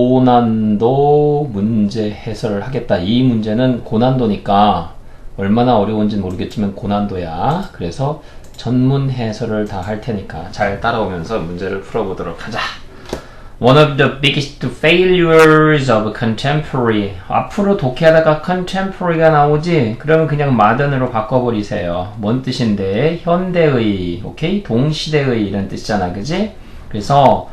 고난도 문제 해설을 하겠다. 이 문제는 고난도니까 얼마나 어려운지는 모르겠지만 고난도야. 그래서 전문 해설을 다 할 테니까 잘 따라오면서 문제를 풀어보도록 하자. One of the biggest failures of contemporary. 앞으로 독해하다가 contemporary가 나오지? 그러면 그냥 modern으로 바꿔버리세요. 뭔 뜻인데? 현대의, 오케이? 동시대의 이런 뜻이잖아, 그지? 그래서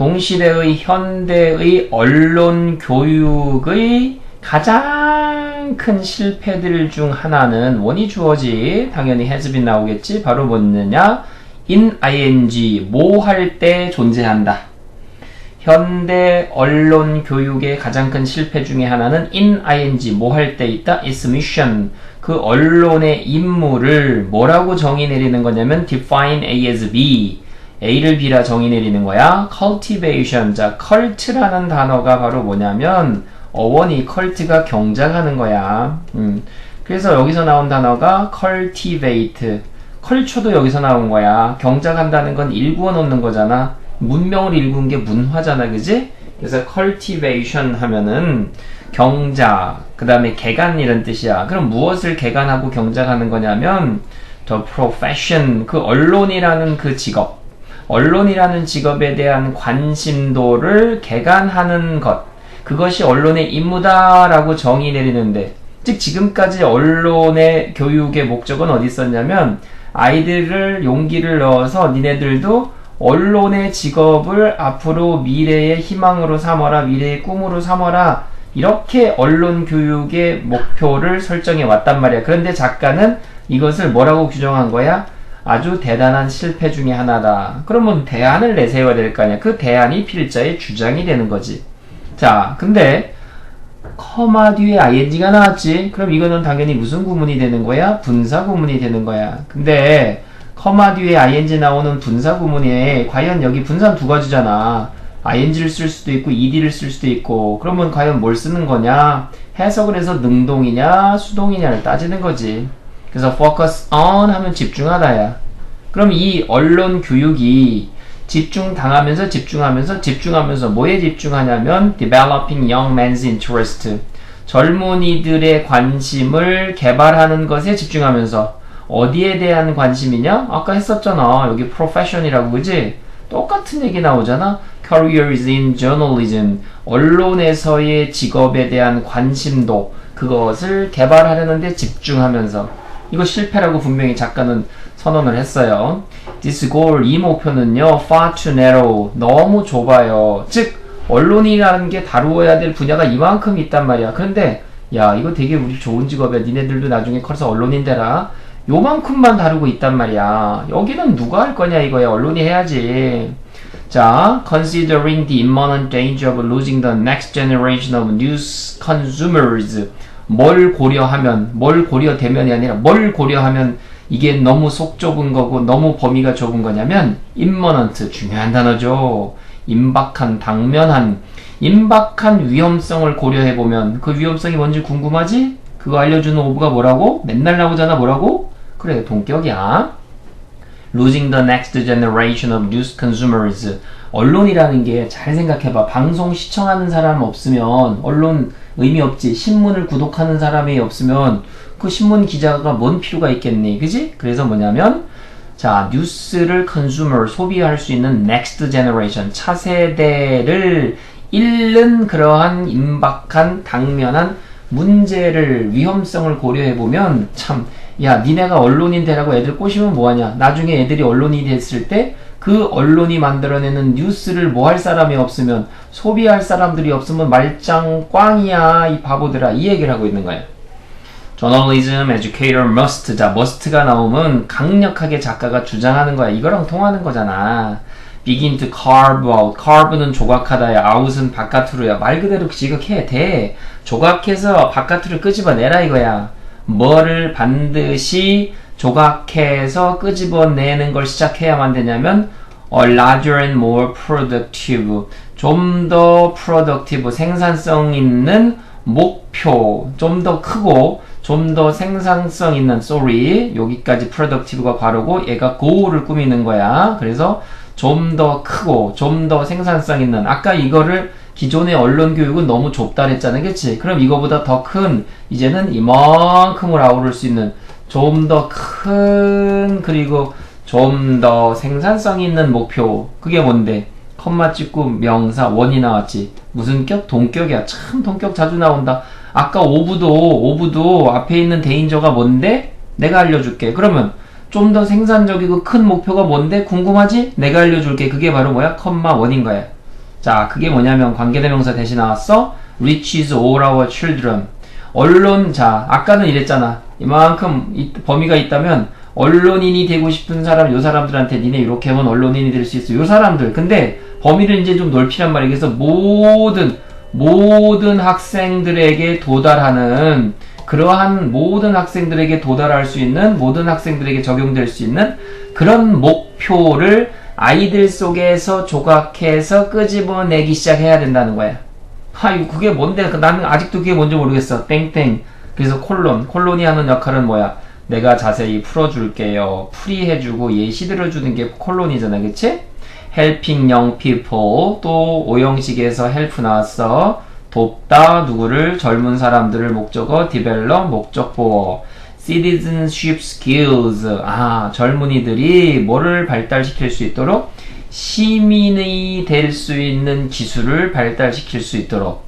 동시대의 현대의 언론 교육의 가장 큰 실패들 중 하나는 원이 주어지 당연히 been 나오겠지 바로 뭐느냐 in ing 뭐 할 때 존재한다. 현대 언론 교육의 가장 큰 실패 중에 하나는 in ing 뭐 할 때 있다? Is mission. 그 언론의 임무를 뭐라고 정의 내리는 거냐면 define as B A를 B라 정의 내리는 거야. cultivation. 자, cult라는 단어가 바로 뭐냐면 어원이 cult가 경작하는 거야. 음. 그래서 여기서 나온 단어가 cultivate. culture도 여기서 나온 거야. 경작한다는 건 일구어 놓는 거잖아. 문명을 일구는 게 문화잖아. 그지? 그래서 cultivation 하면은 경작, 그 다음에 개간 이런 뜻이야. 그럼 무엇을 개간하고 경작하는 거냐면 the profession, 그 언론이라는 그 직업. 언론이라는 직업에 대한 관심도를 개간하는 것. 그것이 언론의 임무다라고 정의 내리는데, 즉 지금까지 언론의 교육의 목적은 어디 있었냐면 아이들을 용기를 넣어서 니네들도 언론의 직업을 앞으로 미래의 희망으로 삼어라, 미래의 꿈으로 삼어라. 이렇게 언론 교육의 목표를 설정해 왔단 말이야. 그런데 작가는 이것을 뭐라고 규정한 거야? 아주 대단한 실패 중의 하나다. 그러면 대안을 내세워야 될 거 아니야. 그 대안이 필자의 주장이 되는 거지. 자, 근데 커마 뒤에 ing가 나왔지. 그럼 이거는 당연히 무슨 구문이 되는 거야? 분사 구문이 되는 거야. 근데 커마 뒤에 ing 나오는 분사 구문에 과연 여기 분사는 두 가지잖아. ing를 쓸 수도 있고 ed를 쓸 수도 있고 그러면 과연 뭘 쓰는 거냐? 해석을 해서 능동이냐 수동이냐를 따지는 거지. 그래서 focus on 하면 집중하다야. 그럼 이 언론 교육이 집중당하면서 집중하면서 집중하면서 뭐에 집중하냐면 developing young men's interest 젊은이들의 관심을 개발하는 것에 집중하면서 어디에 대한 관심이냐? 아까 했었잖아. 여기 profession이라고 그지? 똑같은 얘기 나오잖아. careers in journalism 언론에서의 직업에 대한 관심도 그것을 개발하려는데 집중하면서 이거 실패라고 분명히 작가는 선언을 했어요. This goal, 이 목표는요, far too narrow, 너무 좁아요. 즉, 언론이라는 게 다루어야 될 분야가 이만큼 있단 말이야. 그런데, 야, 이거 되게 우리 좋은 직업이야. 니네들도 나중에 커서 언론인 되라. 요만큼만 다루고 있단 말이야. 여기는 누가 할 거냐 이거야. 언론이 해야지. 자, considering the imminent danger of losing the next generation of news consumers. 뭘 고려하면, 뭘 고려되면이 아니라 뭘 고려하면 이게 너무 속 좁은 거고 너무 범위가 좁은 거냐면 imminent 중요한 단어죠. 임박한, 당면한, 임박한 위험성을 고려해 보면 그 위험성이 뭔지 궁금하지? 그거 알려주는 오브가 뭐라고? 맨날 나오잖아 뭐라고? 그래 동격이야. Losing the next generation of news consumers. 언론이라는 게 잘 생각해봐. 방송 시청하는 사람 없으면 언론 의미 없지. 신문을 구독하는 사람이 없으면 그 신문 기자가 뭔 필요가 있겠니? 그지? 그래서 뭐냐면 자, 뉴스를 컨슈머 소비할 수 있는 넥스트 제너레이션 차세대를 잃는 그러한 임박한 당면한 문제를 위험성을 고려해 보면 참 야, 니네가 언론인 되라고 애들 꼬시면 뭐하냐? 나중에 애들이 언론이 됐을 때 그 언론이 만들어내는 뉴스를 뭐 할 사람이 없으면 소비할 사람들이 없으면 말짱 꽝이야 이 바보들아 이 얘기를 하고 있는 거야. journalism educator must 자 must가 나오면 강력하게 작가가 주장하는 거야. 이거랑 통하는 거잖아. begin to carve out. carve는 조각하다야. out은 바깥으로야. 말 그대로 지각해. 돼. 조각해서 바깥으로 끄집어내라 이거야. 뭐를 반드시 조각해서 끄집어내는 걸 시작해야만 되냐면 larger and more productive 좀 더 productive 생산성 있는 목표 좀 더 크고 좀 더 생산성 있는 sorry 여기까지 productive가 괄호고 얘가 goal을 꾸미는 거야 그래서 좀 더 크고 좀 더 생산성 있는 아까 이거를 기존의 언론 교육은 너무 좁다 그랬잖아. 그치? 그럼 이거보다 더 큰, 이제는 이만큼을 아우를 수 있는 좀 더 큰, 그리고 좀 더 생산성 있는 목표. 그게 뭔데? 컴마 찍고 명사, 원이 나왔지. 무슨 격? 동격이야. 참, 동격 자주 나온다. 아까 오브도, 오브도 앞에 있는 대인저가 뭔데? 내가 알려줄게. 그러면 좀 더 생산적이고 큰 목표가 뭔데? 궁금하지? 내가 알려줄게. 그게 바로 뭐야? 컴마 원인 거야. 자, 그게 뭐냐면 관계대명사 대신 나왔어. reaches all our children. 언론, 자, 아까는 이랬잖아. 이만큼 이- 범위가 있다면 언론인이 되고 싶은 사람, 요 사람들한테 니네 이렇게 하면 언론인이 될 수 있어. 요 사람들. 근데 범위를 이제 좀 넓히란 말이야. 그래서 모든, 모든 학생들에게 도달하는 그러한 모든 학생들에게 도달할 수 있는 모든 학생들에게 적용될 수 있는 그런 목표를 아이들 속에서 조각해서 끄집어내기 시작해야 된다는 거야. 아이고 그게 뭔데? 나는 아직도 그게 뭔지 모르겠어. 땡땡. 그래서 콜론. 콜론이 하는 역할은 뭐야? 내가 자세히 풀어줄게요. 풀이해주고 예시 들어주는 게 콜론이잖아. 그치? helping young people. 또 오형식에서 help 나왔어. 돕다 누구를 젊은 사람들을 목적어 develop 목적 보어 citizenship skills 아 젊은이들이 뭐를 발달시킬 수 있도록 시민이 될 수 있는 기술을 발달시킬 수 있도록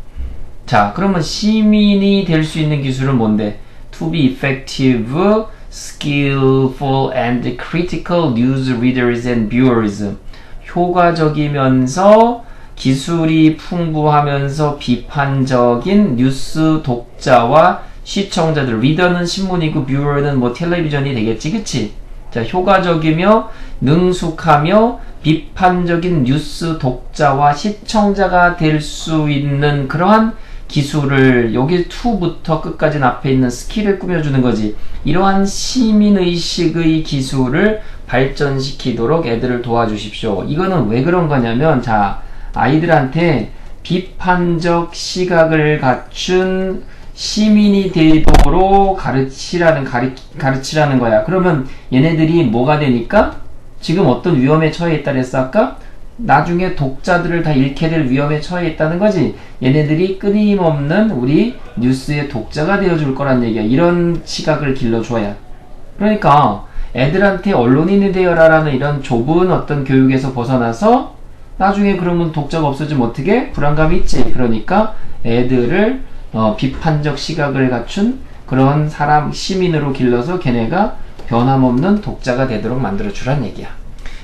자 그러면 시민이 될 수 있는 기술은 뭔데 to be effective skillful and critical news readers and viewers 효과적이면서 기술이 풍부하면서 비판적인 뉴스 독자와 시청자들 리더는 신문이고 뷰어는 뭐 텔레비전이 되겠지 그치? 자 효과적이며 능숙하며 비판적인 뉴스 독자와 시청자가 될 수 있는 그러한 기술을 여기 2부터 끝까지 앞에 있는 스킬을 꾸며주는 거지 이러한 시민의식의 기술을 발전시키도록 애들을 도와주십시오 이거는 왜 그런 거냐면 자 아이들한테 비판적 시각을 갖춘 시민이 되도록 가르치라는 가르, 가르치라는 거야. 그러면 얘네들이 뭐가 되니까 지금 어떤 위험에 처해 있다 그랬어 아까? 나중에 독자들을 다 잃게 될 위험에 처해 있다는 거지. 얘네들이 끊임없는 우리 뉴스의 독자가 되어줄 거란 얘기야. 이런 시각을 길러줘야. 그러니까 애들한테 언론인이 되어라라는 이런 좁은 어떤 교육에서 벗어나서 나중에 그러면 독자가 없어지면 어떻게? 불안감이 있지. 그러니까 애들을 어, 비판적 시각을 갖춘 그런 사람 시민으로 길러서 걔네가 변함없는 독자가 되도록 만들어 주란 얘기야.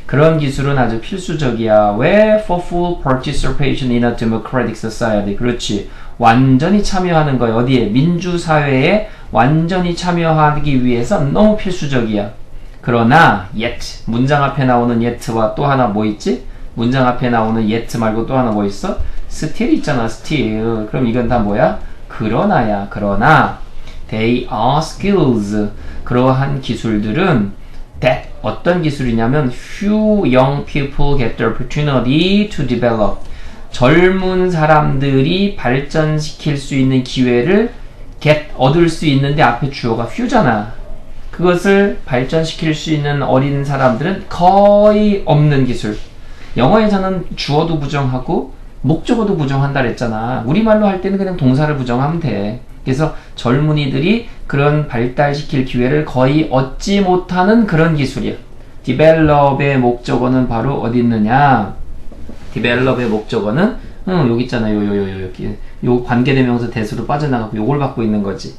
그런 기술은 아주 필수적이야. 왜? For full participation in a democratic society. 그렇지. 완전히 참여하는 거야. 어디에? 민주사회에 완전히 참여하기 위해서 너무 필수적이야. 그러나 yet 문장 앞에 나오는 yet와 또 하나 뭐 있지? 문장 앞에 나오는 yet 말고 또 하나 뭐 있어? still 있잖아. still. 그럼 이건 다 뭐야? 그러나야. 그러나 they are skills. 그러한 기술들은 that 어떤 기술이냐면 few young people get the opportunity to develop. 젊은 사람들이 발전시킬 수 있는 기회를 get 얻을 수 있는데 앞에 주어가 few잖아. 그것을 발전시킬 수 있는 어린 사람들은 거의 없는 기술. 영어에서는 주어도 부정하고 목적어도 부정한다 그랬잖아. 우리말로 할 때는 그냥 동사를 부정하면 돼. 그래서 젊은이들이 그런 발달시킬 기회를 거의 얻지 못하는 그런 기술이야. develop의 목적어는 바로 어디 있느냐? develop의 목적어는 응, 여기 있잖아. 요, 요, 요, 요, 여기. 요 관계대명사 대수로 빠져나가고 요걸 받고 있는 거지.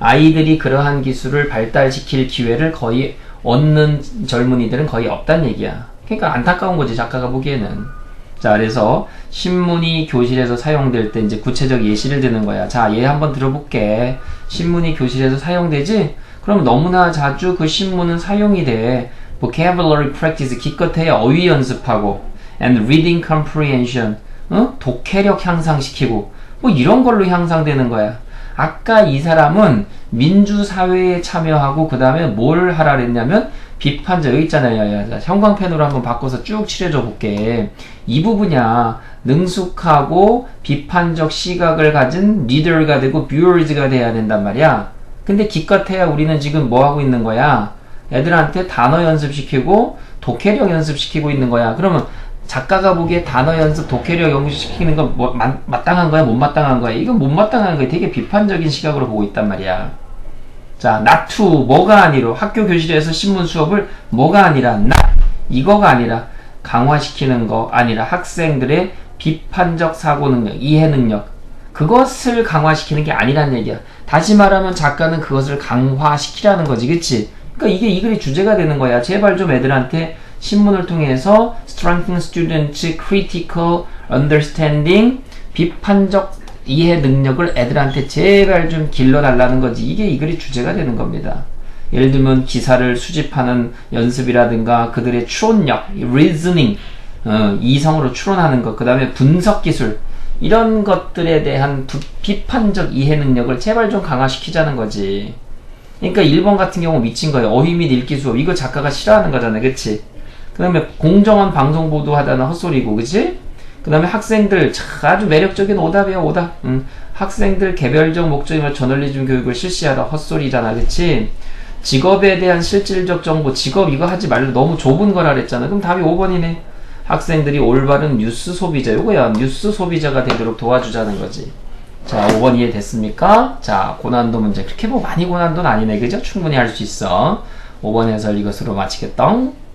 아이들이 그러한 기술을 발달시킬 기회를 거의 얻는 젊은이들은 거의 없다는 얘기야. 그러니까 안타까운 거지, 작가가 보기에는. 자, 그래서 신문이 교실에서 사용될 때 이제 구체적 예시를 드는 거야. 자, 얘 한번 들어볼게. 신문이 교실에서 사용되지? 그럼 너무나 자주 그 신문은 사용이 돼. vocabulary practice, 기껏해야 어휘 연습하고, and reading comprehension, 어? 독해력 향상시키고, 뭐 이런 걸로 향상되는 거야. 아까 이 사람은 민주사회에 참여하고, 그 다음에 뭘 하라 그랬냐면, 비판적, 여기 있잖아요. 형광펜으로 한번 바꿔서 쭉 칠해줘 볼게. 이 부분이야. 능숙하고 비판적 시각을 가진 리더가 되고 뷰어즈가 돼야 된단 말이야. 근데 기껏해야 우리는 지금 뭐 하고 있는 거야? 애들한테 단어 연습시키고 독해력 연습시키고 있는 거야. 그러면 작가가 보기에 단어 연습, 독해력 연구시키는 건 뭐, 마, 마땅한 거야, 못 마땅한 거야? 이건 못 마땅한 거야. 되게 비판적인 시각으로 보고 있단 말이야. 자, not to, 뭐가 아니로, 학교 교실에서 신문 수업을 뭐가 아니라, not, 이거가 아니라, 강화시키는 거 아니라 학생들의 비판적 사고 능력, 이해 능력, 그것을 강화시키는 게 아니란 얘기야. 다시 말하면 작가는 그것을 강화시키라는 거지, 그치? 그러니까 이게 이 글의 주제가 되는 거야. 제발 좀 애들한테 신문을 통해서 strengthen students critical understanding 비판적 이해 능력을 애들한테 제발 좀 길러달라는 거지. 이게 이 글의 주제가 되는 겁니다. 예를 들면 기사를 수집하는 연습이라든가 그들의 추론력, reasoning, 어, 이성으로 추론하는 것, 그 다음에 분석 기술, 이런 것들에 대한 부- 비판적 이해 능력을 제발 좀 강화시키자는 거지. 그러니까 1번 같은 경우 미친 거예요. 어휘 및 읽기 수업. 이거 작가가 싫어하는 거잖아. 그치? 그 다음에 공정한 방송 보도하다는 헛소리고. 그치? 그 다음에 학생들 참 아주 매력적인 오답이야 오답. 음, 학생들 개별적 목적이며 저널리즘 교육을 실시하다 헛소리잖아. 그치? 직업에 대한 실질적 정보, 직업 이거 하지 말고 너무 좁은 거라 그랬잖아. 그럼 답이 5번이네. 학생들이 올바른 뉴스 소비자, 요거야. 뉴스 소비자가 되도록 도와주자는 거지. 자, 5번 이해됐습니까? 자, 고난도 문제. 그렇게 뭐 많이 고난도는 아니네. 그죠? 충분히 할 수 있어. 5번 해설 이것으로 마치겠다.